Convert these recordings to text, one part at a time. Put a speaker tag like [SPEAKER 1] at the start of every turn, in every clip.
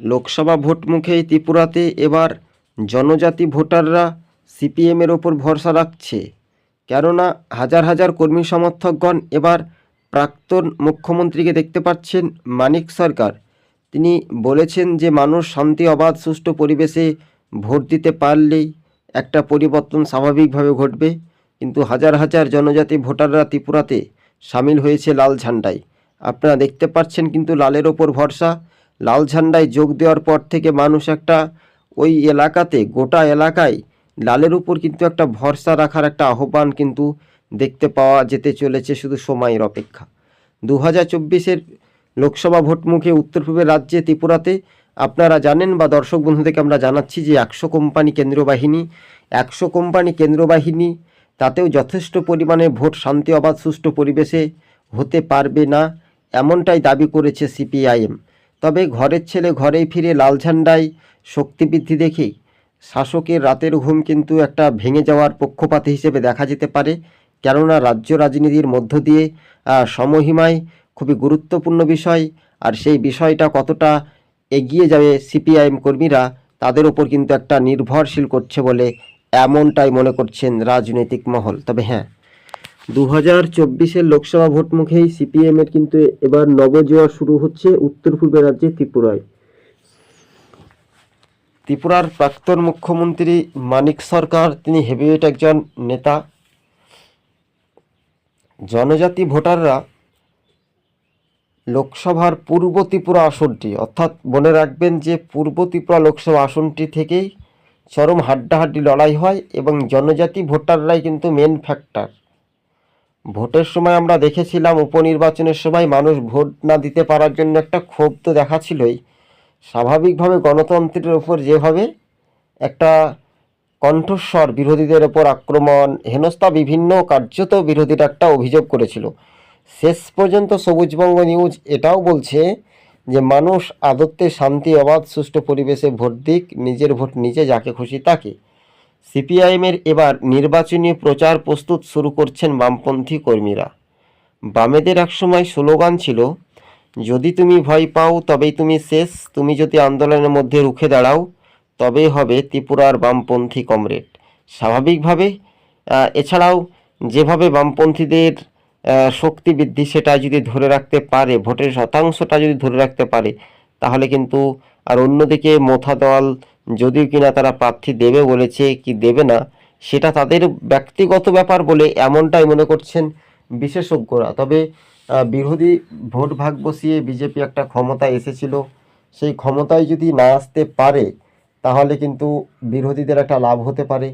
[SPEAKER 1] Lok Sabha vote মুখেই ত্রিপুরাতে এবার জনজাতি ভোটাররা সিপিএমের ওপর ভরসা রাখছে। কেননা হাজার হাজার কর্মী সমর্থকগণ এবার প্রাক্তন মুখ্যমন্ত্রীকে দেখতে পাচ্ছেন মানিক সরকার। তিনি বলেছেন যে, মানুষ শান্তি, অবাধ, সুষ্ঠু পরিবেশে ভোট দিতে পারলেই একটা পরিবর্তন স্বাভাবিকভাবে ঘটবে। কিন্তু হাজার হাজার জনজাতি ভোটাররা ত্রিপুরাতে সামিল হয়েছে লাল ঝান্ডায়। আপনারা দেখতে পাচ্ছেন কিন্তু লালের ওপর ভরসা। লাল ঝান্ডায় যোগ দেওয়ার পর থেকে মানুষ একটা ওই এলাকাতে, গোটা এলাকায় লালের উপর কিন্তু একটা ভরসা রাখার একটা আহ্বান কিন্তু দেখতে পাওয়া যেতে চলেছে শুধু সময়ের অপেক্ষা। দু হাজার চব্বিশের লোকসভা ভোট মুখে উত্তর পূর্বের রাজ্যে ত্রিপুরাতে আপনারা জানেন বা দর্শক বন্ধুদেরকে আমরা জানাচ্ছি যে একশো কোম্পানি কেন্দ্র বাহিনী একশো কোম্পানি কেন্দ্র বাহিনী তাতেও যথেষ্ট পরিমাণে ভোট শান্তি অবাধ সুষ্ঠু পরিবেশে হতে পারবে না, এমনটাই দাবি করেছে সিপিআইএম। তবে ঘরের ছেলে ঘরে ফিরে লাল ঝান্ডায় শক্তি বৃদ্ধি দেখেই শাসকের রাতের ঘুম কিন্তু একটা ভেঙে যাওয়ার পক্ষপাত হিসেবে দেখা যেতে পারে। কেননা রাজ্য রাজনীতির মধ্য দিয়ে সমহিমায় খুবই গুরুত্বপূর্ণ বিষয় আর সেই বিষয়টা কতটা এগিয়ে যাবে সিপিআইএম কর্মীরা তাদের ওপর কিন্তু একটা নির্ভরশীল করছে বলে এমনটাই মনে করছেন রাজনৈতিক মহল। তবে হ্যাঁ দু হাজার চব্বিশের লোকসভা ভোট মুখেই সিপিএম এর কিন্তু এবার নবজোয়ার শুরু হচ্ছে উত্তর পূর্বের রাজ্যে ত্রিপুরায়। ত্রিপুরার প্রাক্তন মুখ্যমন্ত্রী মানিক সরকার, তিনি হেভিওয়েট একজন নেতা। জনজাতি ভোটাররা লোকসভার পূর্ব ত্রিপুরা আসনটি, অর্থাৎ মনে রাখবেন যে পূর্ব ত্রিপুরা লোকসভা আসনটি থেকেই চরম হাড্ডাহাড্ডি লড়াই হয় এবং জনজাতি ভোটাররাই কিন্তু মেন ফ্যাক্টর ভোটের সময় আমরা দেখেছিলাম উপনির্বাচনের সময় মানুষ ভোট না দিতে পারার জন্য একটা ক্ষোভ তো দেখাছিলই স্বাভাবিকভাবে গণতন্ত্রের ওপর যেভাবে একটা কণ্ঠস্বর বিরোধীদের ওপর আক্রমণ, হেনস্থা, বিভিন্ন কার্যত বিরোধীরা একটা অভিযোগ করেছিল। শেষ পর্যন্ত সবুজবঙ্গ নিউজ এটাও বলছে যে মানুষ আদত্তে শান্তি, অবাধ, সুষ্ঠু পরিবেশে ভোট দিক, নিজের ভোট নিজে যাকে খুশি তাকে। সিপিআইএমের এবার নির্বাচনী প্রচার প্রস্তুত শুরু করছেন বামপন্থী কর্মীরা। বামেদের একসময় স্লোগান ছিল, যদি তুমি ভয় পাও, তবেই তুমি শেষ, তুমি যদি আন্দোলনের মধ্যে রুখে দাঁড়াও, তবেই হবে ত্রিপুরার বামপন্থী কমরেড। স্বাভাবিকভাবে এছাড়াও যেভাবে বামপন্থীদের শক্তি বৃদ্ধি সেটা যদি ধরে রাখতে পারে, ভোটের শতাংশটা যদি ধরে রাখতে পারে, তাহলে কিন্তু আর অন্যদিকে মোথা দল যদিও কিনা তারা প্রার্থী দেবে বলেছে কি দেবে না, সেটা তাদের ব্যক্তিগত ব্যাপার বলে এমনটাই মনে করছেন বিশেষজ্ঞরা। তবে বিরোধী ভোট ভাগ বসিয়ে বিজেপি একটা ক্ষমতায় এসেছিল। সেই ক্ষমতায় যদি না আসতে পারে, তাহলে কিন্তু বিরোধীদের একটা লাভ হতে পারে।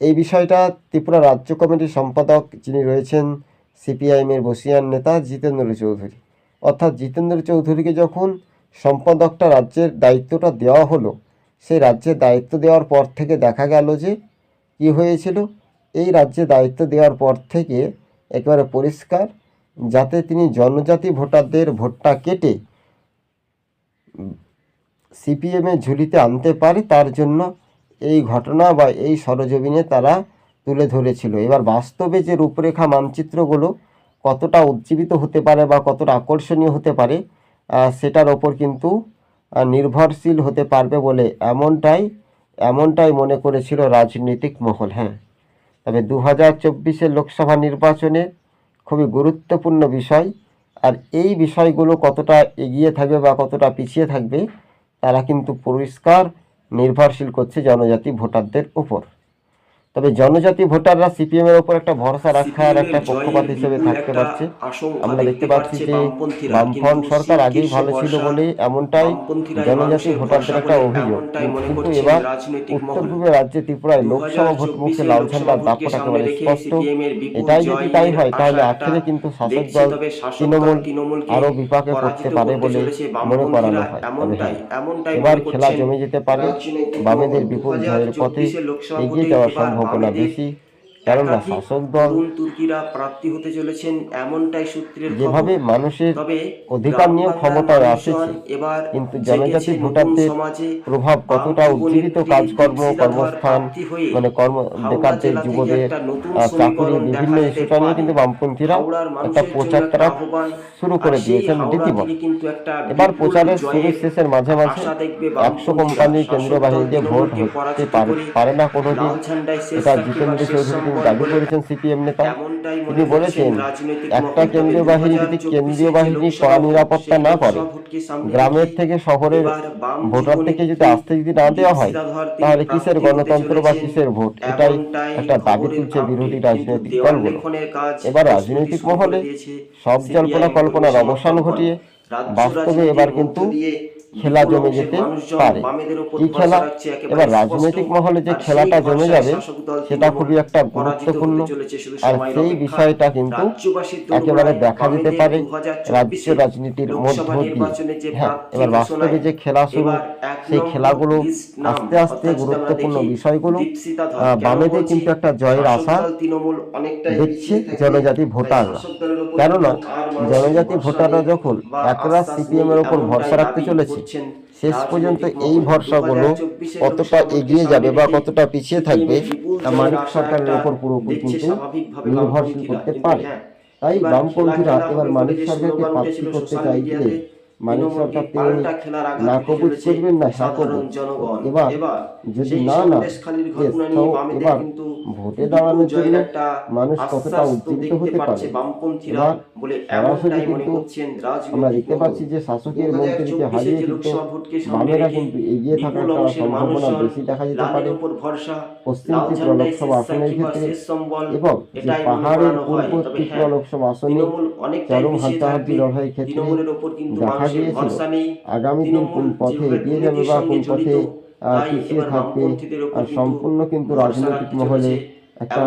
[SPEAKER 1] এই বিষয়টা ত্রিপুরা রাজ্য কমিটির সম্পাদক যিনি রয়েছেন, সিপিআইএমের বসিয়ান নেতা জিতেন্দ্র চৌধুরী। অর্থাৎ জিতেন্দ্র চৌধুরীকে যখন সম্পাদকটা রাজ্যের দায়িত্বটা দেওয়া হলো সেই রাজ্যের দায়িত্ব দেওয়ার পর থেকে দেখা গেল যে কি হয়েছিল। এই রাজ্যে দায়িত্ব দেওয়ার পর থেকে একেবারে পরিষ্কার, যাতে তিনি জনজাতি ভোটারদের ভোটটা কেটে সিপিএমের ঝুলিতে আনতে পারে, তার জন্য এই ঘটনা বা এই সরজমিনে তারা তুলে ধরেছিল। এবার বাস্তবে যে রূপরেখা মানচিত্রগুলো কতটা উজ্জীবিত হতে পারে বা কতটা আকর্ষণীয় হতে পারে সেটার ওপর কিন্তু নির্ভরশীল হতে পারবে বলে এমনটাই এমনটাই মনে করেছিল রাজনৈতিক মহল হ্যাঁ। তবে দু হাজার চব্বিশের লোকসভা নির্বাচনে খুবই গুরুত্বপূর্ণ বিষয়, আর এই বিষয়গুলো কতটা এগিয়ে থাকবে বা কতটা পিছিয়ে থাকবে, তারা কিন্তু পরিষ্কার নির্ভরশীল করছে জনজাতি ভোটারদের উপর তবে জনজাতি ভোটাররা সিপিএম এর উপর একটা ভরসা রাখার একটা পক্ষপাত হিসেবে থাকতে পারছে। আমরা দেখতে পাচ্ছি যে বামফ্রন্ট সরকার আগেই ভালো ছিল বলে এমনটাই জনজাতি ভোটারদের একটা অভিযোগ। কিন্তু এবার উত্তর রাজ্যে ত্রিপুরায় লোকসভা ভোট মুখে লাল ঝান্ডার দাপট একেবারে স্পষ্ট। এটাই যদি তাই হয় তাহলে আখেরে কিন্তু শাসক দল তৃণমূল আরও বিপাকে পড়তে পারে বলে মনে করানো হয়। হ্যাঁ, এবার খেলা জমে যেতে পারে। বামেদের বিপুল জয়ের পথে এগিয়ে যাওয়ার সম্ভাবনা বেশি কেননা শাসক দল
[SPEAKER 2] তুর্কিরা প্রার্থী হতে চলেছেন এমনটাই সূত্রের
[SPEAKER 1] যেভাবে মানুষের
[SPEAKER 2] তবে
[SPEAKER 1] অধিকার নিয়ে ক্ষমতায় আসেছে
[SPEAKER 2] এবার
[SPEAKER 1] কিন্তু জনজাতি ভোটারদের প্রভাব কতটা উজ্জীবিত কাজকর্ম কর্মস্থান মানে কর্ম বেকারদের যুবদের চাকরি বিভিন্ন ইস্যুটা নিয়ে কিন্তু বামপন্থীরা একটা প্রচার শুরু করে দিয়েছেন রীতিমত এবার প্রচারের শুরু শেষের
[SPEAKER 2] আশা দেখবে
[SPEAKER 1] একশো
[SPEAKER 2] বামপন্থীরা।
[SPEAKER 1] কোম্পানির
[SPEAKER 2] শাসক
[SPEAKER 1] কেন্দ্রীয় বাহিনী যে ভোট হতে পারে পারে না কোনোদিন এটা জিতেন্দ্র চৌধুরী দাবি করেছেন সিপিএম নেতা। তিনি বলেছেন একটা কেন্দ্রীয় বাহিনী যদি কেন্দ্রীয় বাহিনী কড়া নিরাপত্তা না করে গ্রামের থেকে শহরের ভোটার থেকে যদি আস্থা যদি না দেওয়া হয় তাহলে কিসের গণতন্ত্র বা কিসের ভোট? এটাই একটা দাবি তুলছে বিরোধী রাজনৈতিক দলগুলো। এবার রাজনৈতিক মহলে সব জল্পনা কল্পনার অবসান ঘটিয়ে বাস্তবে এবার কিন্তু খেলা জমে যেতে পারে। কি খেলা এবার রাজনৈতিক মহলে যে খেলাটা জমে যাবে সেটা খুবই একটা গুরুত্বপূর্ণ। আর সেই বিষয়টা কিন্তু একেবারে দেখা যেতে পারে রাজ্য রাজনীতির মধ্য দিয়ে। হ্যাঁ এবার বাস্তবে যে খেলা শুরু সেই খেলাগুলো আস্তে আস্তে গুরুত্বপূর্ণ বিষয়গুলো বামেদের কিন্তু একটা জয়ের আশা দেখছে জনজাতি ভোটাররা। কেননা জনজাতি ভোটাররা যখন একরাশ সিপিএম এর উপর ভরসা রাখতে চলেছে শেষ পর্যন্ত এই ভরসাগুলো কতটা এগিয়ে যাবে বা কতটা পিছিয়ে থাকবে তা মানিক সরকারের উপর পুরোপুরি কিন্তু নির্ভরশীল করতে পারে। তাই বামপন্থীরা এবার মানিক সরকারকে প্রার্থী করতে চাইলে মানিক সরকার তিনি না কবুজ করবেন না হ্যাঁ কবুজ এবার যদি না না এবার ভোটে দাঁড়ানোর জন্য মানুষ কতটা উজ্জীবিত হতে পারে? এবার সরাসরি কিন্তু আমরা দেখতে পাচ্ছি যে শাসকের মন্ত্রীকে হারিয়ে কিন্তু বামেরা কিন্তু এগিয়ে থাকার সম্ভাবনা বেশি দেখা যেতে পারে। পশ্চিম ত্রিপুরা লোকসভা আসনের ক্ষেত্রে এবং যে পাহাড়ের পূর্ব ত্রিপুরা লোকসভা আসনে চরম হাড্ডাহাড্ডি ক্ষেত্রে দেখা গিয়েছিল। আগামী দিন কোন পথে এগিয়ে যাবে বা কোন পথে পিছিয়ে থাকবে আর সম্পূর্ণ কিন্তু রাজনৈতিক মহলে একটা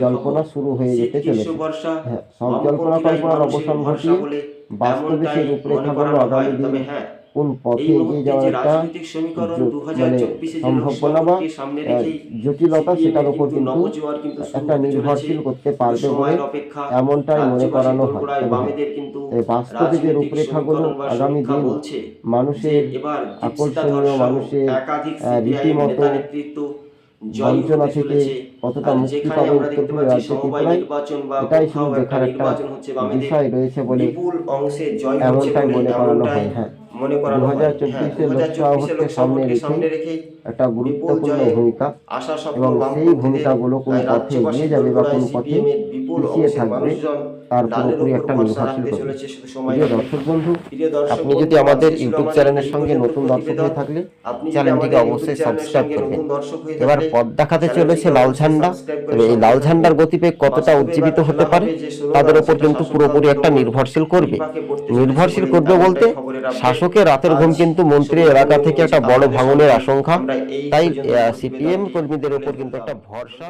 [SPEAKER 1] জল্পনা শুরু হয়ে যেতে চলেছে। হ্যাঁ সব জল্পনা কল্পনার অবসান ঘটিয়ে বাস্তবে সেই রূপরেখাগুলো আগামী দিনে।
[SPEAKER 2] হ্যাঁ
[SPEAKER 1] কোন পথে এগিয়ে যাওয়ার একটা মানে সম্ভাবনা বা জটিলতা সেটার উপর কিন্তু একটা নির্ভরশীল করতে পারবে বলে এমনটাই মনে করানো হয়। বাস্তবে যে রূপরেখাগুলো আগামী দিন মানুষের আকর্ষণীয় মানুষের রীতিমতো বঞ্চনা থেকে কতটা মুক্তি পাবে উত্তর পূর্ব রাজ্য ত্রিপুরায় এটাই শুধু দেখার একটা বিষয় রয়েছে বলে এমনটাই মনে করানো হয় হ্যাঁ।
[SPEAKER 2] মনে করানো হয়।
[SPEAKER 1] 2024
[SPEAKER 2] হাজার
[SPEAKER 1] এর
[SPEAKER 2] 2024
[SPEAKER 1] লোকসভা সামনে
[SPEAKER 2] লোকসভাকে সামনে রেখে
[SPEAKER 1] একটা গুরুত্বপূর্ণ ভূমিকা এবং সেই ভূমিকাগুলো কোন পথে এগিয়ে যাবে বা কোন পথে পিছিয়ে থাকবে তার পুরোপুরি একটা নির্ভরশীল প্রিয় দর্শক বন্ধু আপনি যদি আমাদের ইউটিউব চ্যানেলের সঙ্গে নতুন দর্শক হয়ে থাকলে চ্যানেলটিকে অবশ্যই সাবস্ক্রাইব করবেন। এবার পথ দেখাতে চলেছে লাল ঝান্ডা। তবে এই লাল ঝান্ডার গতিবেগ কতটা উজ্জীবিত হতে পারে তাদের উপর কিন্তু পুরোপুরি একটা নির্ভরশীল করবে। নির্ভরশীল করবে বলতে শাসকের রাতের ঘুম কিন্তু মন্ত্রী এলাকা থেকে একটা বড় ভাঙনের আশঙ্কা তাই সিপিএম কর্মীদের উপর কিন্তু একটা ভরসা